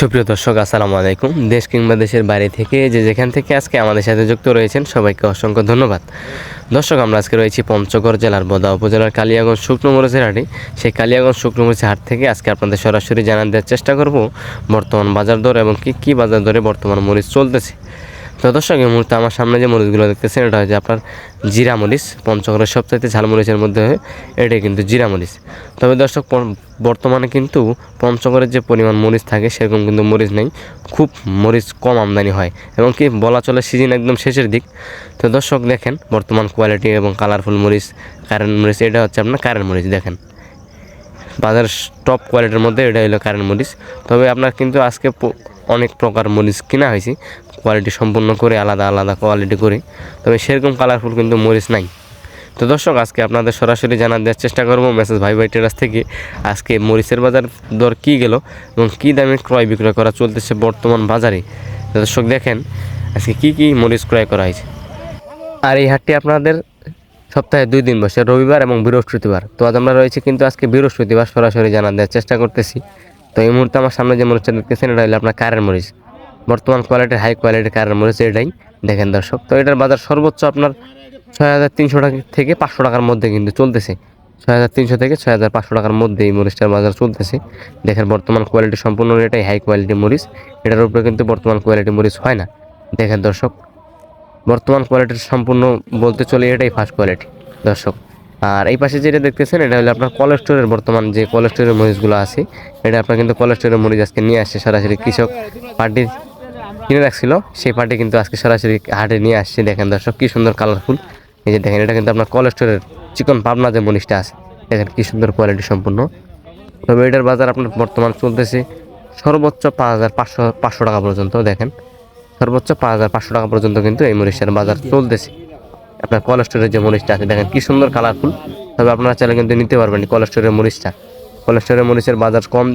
সুপ্রিয় দর্শক, আসসালামু আলাইকুম। দেশ কিংবা দেশের বাইরে থেকে যে যেখান থেকে আজকে আমাদের সাথে যুক্ত রয়েছেন, সবাইকে অসংখ্য ধন্যবাদ। দর্শক, আমরা আজকে রয়েছি পঞ্চগড় জেলার বদা উপজেলার কালিয়াগঞ্জ শুকনো মরিচের হাটে। সেই কালিয়াগঞ্জ শুকনো মরিচের হাট থেকে আজকে আপনাদের সরাসরি জানান দেওয়ার চেষ্টা করব, বর্তমান বাজার দর এবং কী কী বাজার দরে বর্তমান মরিচ চলতেছে। তো দর্শক, এই মুহূর্তে আমার সামনে যে মরিচগুলো দেখতেছেন, এটা হচ্ছে আপনার জিরা মরিচ। পঞ্চগড়ের সবচাইতে ঝাল মরিচের মধ্যে এটাই কিন্তু জিরা মরিচ। তবে দর্শক বর্তমানে কিন্তু পঞ্চগড়ের যে পরিমাণ মরিচ থাকে, সেরকম কিন্তু মরিচ নেই। খুব মরিচ কম আমদানি হয় এবং কি বলা চলে সিজন একদম শেষের দিক। তো দর্শক, দেখেন বর্তমান কোয়ালিটি এবং কালারফুল মরিচ কারেন্ট মরিচ, এটা হচ্ছে আপনার কারেন্ট মরিচ, দেখেন। বাজার টপ কোয়ালিটির মধ্যে এটা হলো কারেন্ট মরিচ। তবে আপনার কিন্তু আজকে অনেক প্রকার মরিচ কিনা হয়েছে। কোয়ালিটি সম্পূর্ণ করে আলাদা আলাদা কোয়ালিটি করে। তবে সেরকম কালারফুল কিন্তু মরিচ নাই। তো দর্শক, আজকে আপনাদের সরাসরি জানার দেওয়ার চেষ্টা করব মেসেজ ভাই ভাই টেরাস থেকে, আজকে মরিচের বাজার দর কী গেল এবং কী দামে ক্রয় বিক্রয় করা চলতেছে বর্তমান বাজারে। দর্শক দেখেন, আজকে কী কী মরিচ ক্রয় করা হয়েছে। আর এই হাটটি আপনাদের সপ্তাহে দুই দিন বসে, রবিবার এবং বৃহস্পতিবার। তো আজ আমরা রয়েছে কিন্তু আজকে বৃহস্পতিবার সরাসরি জানা দেওয়ার চেষ্টা করতেছি। তো এই মুহূর্তে আমার সামনে যে মরিচটা দেখতেছেন এটা হলো আপনার কারের মরিচ। বর্তমান কোয়ালিটির হাই কোয়ালিটির কারের মরিচ এটাই। দেখেন দর্শক, তো এটার বাজার সর্বোচ্চ আপনার ছয় হাজার তিনশো টাকা থেকে পাঁচশো টাকার মধ্যে কিন্তু চলতেছে। ছয় হাজার তিনশো থেকে ছয় হাজার পাঁচশো টাকার মধ্যে এই মরিচটার বাজার চলতেছে। দেখেন বর্তমান কোয়ালিটি সম্পূর্ণ এটাই হাই কোয়ালিটি মরিচ। এটার উপরে কিন্তু বর্তমান কোয়ালিটি মরিচ হয় না। দেখেন দর্শক বর্তমান কোয়ালিটির সম্পূর্ণ বলতে চলে এটাই ফার্স্ট কোয়ালিটি দর্শক। আর এই পাশে যেটা দেখতেছেন, এটা হলো আপনার কোলেস্টোরের বর্তমান যে কোলেস্টোরের মরিচগুলো আছে, এটা আপনার কিন্তু কোলেস্টোরের মরিচ আজকে নিয়ে আসছে সরাসরি কৃষক পার্টি কিনে রাখছিল, সেই পার্টি কিন্তু আজকে সরাসরি হাটে নিয়ে আসছে। দেখেন দর্শক, কী সুন্দর কালারফুল এই যে দেখেন, এটা কিন্তু আপনার কোলেস্টোরের চিকন পাবনা যে মরিচটা আছে, দেখেন কী সুন্দর কোয়ালিটি সম্পূর্ণ। তবে এটার বাজার আপনার বর্তমান চলতেছে সর্বোচ্চ পাঁচ হাজার পাঁচশো পাঁচশো টাকা পর্যন্ত, দেখেন। সর্বোচ্চ পাঁচ হাজার পাঁচশো টাকা পর্যন্ত কিন্তু এই মরিচের বাজার চলতেছে। আপনার কোলেস্টোরের যে মরিচটা আছে, দেখেন কী সুন্দর কালারফুল তবে আপনারা চাইলে কিন্তু নিতে পারবেন কোলেস্টোরের মরিচটা। কোলেস্টোরের মরিচের বাজার কম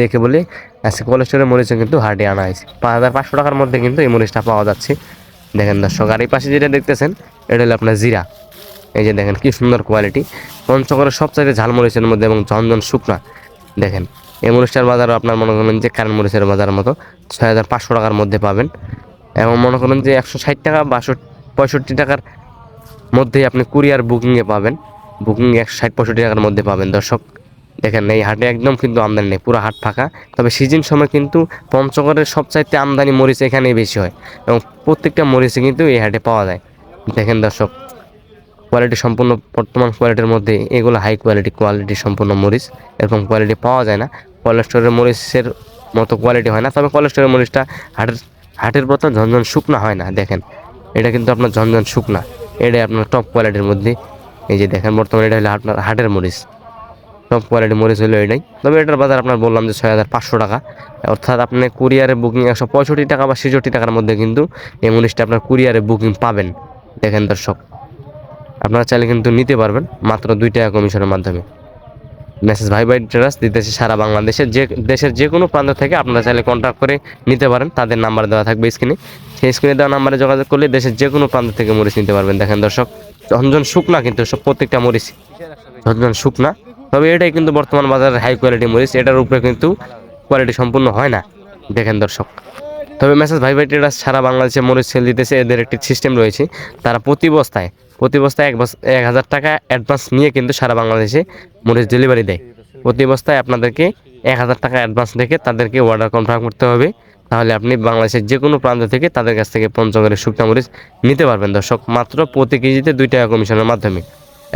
দেখে বলে আজকে কোলেস্টোরের মরিচে কিন্তু হাটে আনা হয়েছে। পাঁচ হাজার পাঁচশো টাকার মধ্যে কিন্তু এই মরিচটা পাওয়া যাচ্ছে। দেখেন দর্শক, আর এই পাশে যেটা দেখতেছেন, এটা হলো আপনার জিরা। এই যে দেখেন কী সুন্দর কোয়ালিটি পঞ্চগড়ের ঝাল মরিচের মধ্যে এবং ঝনঝন শুকনা। দেখেন, এই মরিচটার বাজারও আপনার মনে করেন যে কারেন্ট মরিচের বাজারের মতো ছয় হাজার পাঁচশো টাকার মধ্যে পাবেন। এবং মনে করেন যে একশো ষাট টাকা বাষট্টি পঁয়ষট্টি টাকার মধ্যেই আপনি কুরিয়ার বুকিংয়ে পাবেন। বুকিং একশো ষাট, পঁয়ষট্টি টাকার মধ্যে পাবেন। দর্শক, দেখেন, এই হাটে একদম কিন্তু আমদানি নেই, পুরো হাট ফাঁকা। তবে সিজন সময় কিন্তু পঞ্চগড়ের সবচাইতে আমদানি মরিচ এখানেই বেশি হয় এবং প্রত্যেকটা মরিচে কিন্তু এই হাটে পাওয়া যায়। দেখেন দর্শক কোয়ালিটি সম্পূর্ণ বর্তমান কোয়ালিটির মধ্যে এগুলো হাই কোয়ালিটি কোয়ালিটি সম্পূর্ণ মরিচ। এরকম কোয়ালিটি পাওয়া যায় না। কোলেস্টোরের মরিচের মতো কোয়ালিটি হয় না, তবে কোলেস্টোরের মরিচটা হাটের হাটের মতো ঝনঝন শুকনা হয় না, দেখেন। এটা কিন্তু আপনার ঝনঝন শুকনা। এটাই আপনার টপ কোয়ালিটির মধ্যে। এই যে দেখেন, বর্তমানে এটা হলো আপনার হাটের মরিচ। টপ কোয়ালিটি মরিচ হলো এটাই। তবে এটার বাজার আপনার বললাম যে ছয় হাজার পাঁচশো টাকা। অর্থাৎ আপনি কুরিয়ারে বুকিং একশো পঁয়ষট্টি টাকা বা ছেষট্টি টাকার মধ্যে কিন্তু এই মরিচটা আপনার কুরিয়ারে বুকিং পাবেন, দেখেন দর্শক। আপনারা চাইলে কিন্তু নিতে পারবেন, মাত্র দুই টাকা কমিশনের মাধ্যমে। মেসেজ ভাই ভাই ট্রেডার্স দিতেছে সারা বাংলাদেশের যে দেশের যে কোনো প্রান্ত থেকে আপনারা চাইলে কন্ট্যাক্ট করে নিতে পারেন। তাদের নাম্বার দেওয়া থাকবে স্ক্রিনে সেই স্ক্রিনে দেওয়া নাম্বারে যোগাযোগ করলে দেশের যে কোনো প্রান্ত থেকে মরিচ নিতে পারবেন। দেখেন দর্শক ঝনঝন শুকনা কিন্তু সব প্রত্যেকটা মরিচ। ঝনঝন শুকনা। তবে এটাই কিন্তু বর্তমান বাজারের হাই কোয়ালিটি মরিচ। এটার উপরে কিন্তু কোয়ালিটি সম্পূর্ণ হয় না। দেখেন দর্শক। তবে মেসেজ ভাই ভাই ট্রেডার্স সারা বাংলাদেশে মরিচ সেল দিতেছে। এদের একটি সিস্টেম রয়েছে। তারা প্রতি বস্তায় প্রতি বস্তায় এক এক হাজার টাকা অ্যাডভান্স নিয়ে কিন্তু সারা বাংলাদেশে মরিচ ডেলিভারি দেয়। প্রতি বস্তায় আপনাদেরকে এক হাজার টাকা অ্যাডভান্স রেখে তাদেরকে অর্ডার কনফার্ম করতে হবে। তাহলে আপনি বাংলাদেশের যে কোনো প্রান্ত থেকে তাদের কাছ থেকে পঞ্চগড়ের শুকনা মরিচ নিতে পারবেন দর্শক, মাত্র প্রতি কেজিতে দুই টাকা কমিশনের মাধ্যমে।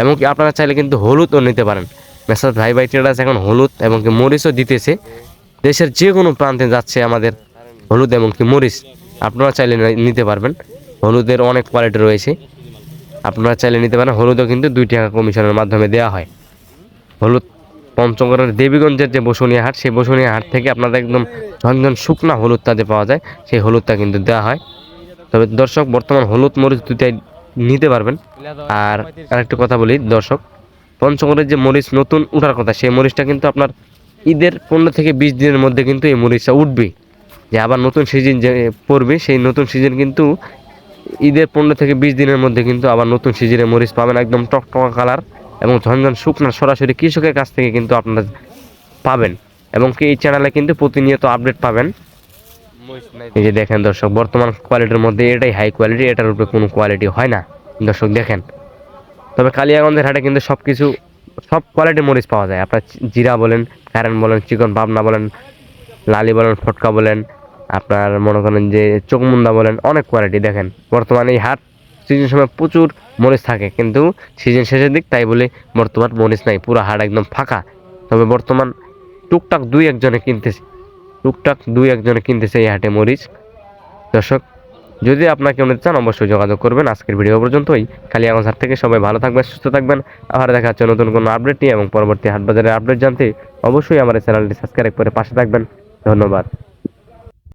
এমনকি আপনারা চাইলে কিন্তু হলুদও নিতে পারেন। মেসাজ ভাই ভাই ট্রেডার্স এখন হলুদ এবং কি মরিচও দিতেছে। দেশের যে কোনো প্রান্তে যাচ্ছে আমাদের হলুদ এবং কি মরিচ। আপনারা চাইলে নিতে পারবেন। হলুদের অনেক কোয়ালিটি রয়েছে। আপনারা চাইলে নিতে পারেন। হলুদও কিন্তু দুই টাকা কমিশনের মাধ্যমে দেওয়া হয়। হলুদ পঞ্চগড়ের দেবীগঞ্জের যে বসুনিয়া হাট, সেই বসুনিয়া হাট থেকে আপনাদের একদম ঝনঝন শুকনা হলুদ তাতে পাওয়া যায়, সেই হলুদটা কিন্তু দেওয়া হয়। তবে দর্শক, বর্তমান হলুদ মরিচ দুটাই নিতে পারবেন। আর আরেকটা কথা বলি, দর্শক, পঞ্চগড়ের যে মরিচ নতুন উঠার কথা, সেই মরিচটা কিন্তু আপনার ঈদের পনেরো থেকে বিশ দিনের মধ্যে কিন্তু এই মরিচটা উঠবে যে আবার নতুন সিজন যে পড়বে, সেই নতুন সিজন কিন্তু ঈদের পনেরো থেকে বিশ দিনের মধ্যে কিন্তু আবার নতুন সিজনের মরিচ পাবেন একদম টকটকা কালার এবং ঝনঝন শুকনা সরাসরি কৃষকের কাছ থেকে কিন্তু আপনারা পাবেন। এবং কি এই চ্যানেলে কিন্তু প্রতিনিয়ত আপডেট পাবেন। এই যে দেখেন দর্শক বর্তমান কোয়ালিটির মধ্যে এটাই হাই কোয়ালিটি এটার উপরে কোনো কোয়ালিটি হয় না। দর্শক দেখেন। তবে কালিয়াগঞ্জের হাটে কিন্তু সব কিছু সব কোয়ালিটির মরিচ পাওয়া যায়। আপনার জিরা বলেন কারেন বলেন চিকন পাবনা বলেন লালি বলেন ফটকা বলেন আপনার মনে করেন যে চোখমুন্দা বলেন, অনেক কোয়ালিটি দেখেন। বর্তমানে এই হাট সিজন সময় প্রচুর মরিচ থাকে, কিন্তু সিজন শেষের দিক তাই বলে বর্তমান মরিচ নাই, পুরো হাট একদম ফাঁকা। তবে বর্তমান টুকটাক দুই একজনে কিনতেছে, টুকটাক দুই একজনে কিনতেছে এই হাটে মরিচ। দর্শক, যদি আপনার কেউ চান, অবশ্যই যোগাযোগ করবেন। আজকের ভিডিও পর্যন্তই। কালিয়াগঞ্জ হাট থেকে সবাই ভালো থাকবেন, সুস্থ থাকবেন। আবার দেখা হচ্ছে নতুন কোনো আপডেট নিয়ে এবং পরবর্তী হাট বাজারের আপডেট জানতে অবশ্যই আমার চ্যানেলটি সাবস্ক্রাইব করে পাশে থাকবেন। ধন্যবাদ।